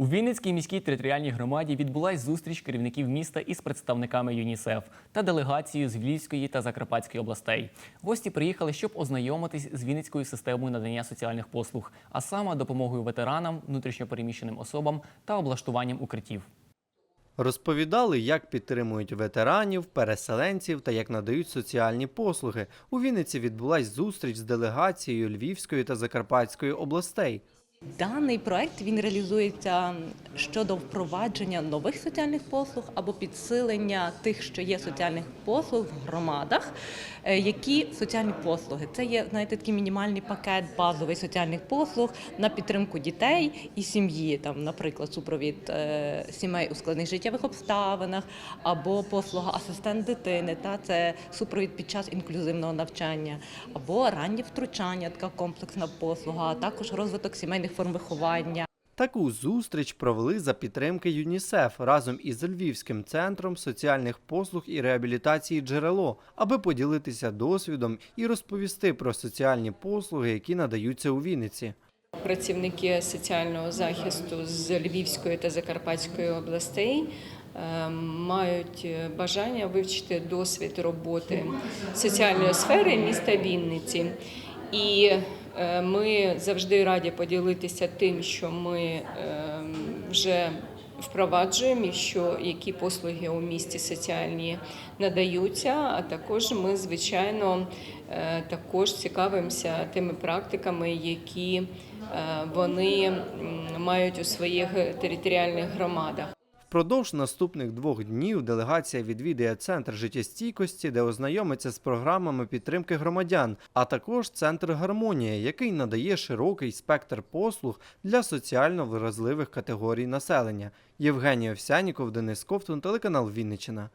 У Вінницькій міській територіальній громаді відбулась зустріч керівників міста із представниками ЮНІСЕФ та делегацією з Львівської та Закарпатської областей. Гості приїхали, щоб ознайомитись з Вінницькою системою надання соціальних послуг, а саме допомогою ветеранам, внутрішньопереміщеним особам та облаштуванням укриттів. Розповідали, як підтримують ветеранів, переселенців та як надають соціальні послуги. У Вінниці відбулась зустріч з делегацією Львівської та Закарпатської областей. Даний проект він реалізується щодо впровадження нових соціальних послуг або підсилення тих, що є соціальних послуг в громадах. Е, Які соціальні послуги? Це є знаєте, такий мінімальний пакет базовий соціальних послуг на підтримку дітей і сім'ї, там, наприклад, супровід е, сімей у складних життєвих обставинах, або послуга асистент дитини, та це супровід під час інклюзивного навчання, або раннє втручання, така комплексна послуга, а також розвиток сімейних форм виховання. Таку зустріч провели за підтримки ЮНІСЕФ разом із Львівським центром соціальних послуг і реабілітації джерело, аби поділитися досвідом і розповісти про соціальні послуги, які надаються у Вінниці. Працівники соціального захисту з Львівської та Закарпатської областей е, мають бажання вивчити досвід роботи соціальної сфери міста Вінниці. І е, ми завжди раді поділитися тим, що ми е, вже впроваджуємо, що які послуги у місті соціальні надаються. А також ми, звичайно, е, також цікавимося тими практиками, які е, вони мають у своїх територіальних громадах. Впродовж наступних двох днів делегація відвідає центр життєстійкості, де ознайомиться з програмами підтримки громадян, а також центр гармонія, який надає широкий спектр послуг для соціально вразливих категорій населення. Євгеній Овсяніков, Денис Ковтун, телеканал Вінниччина.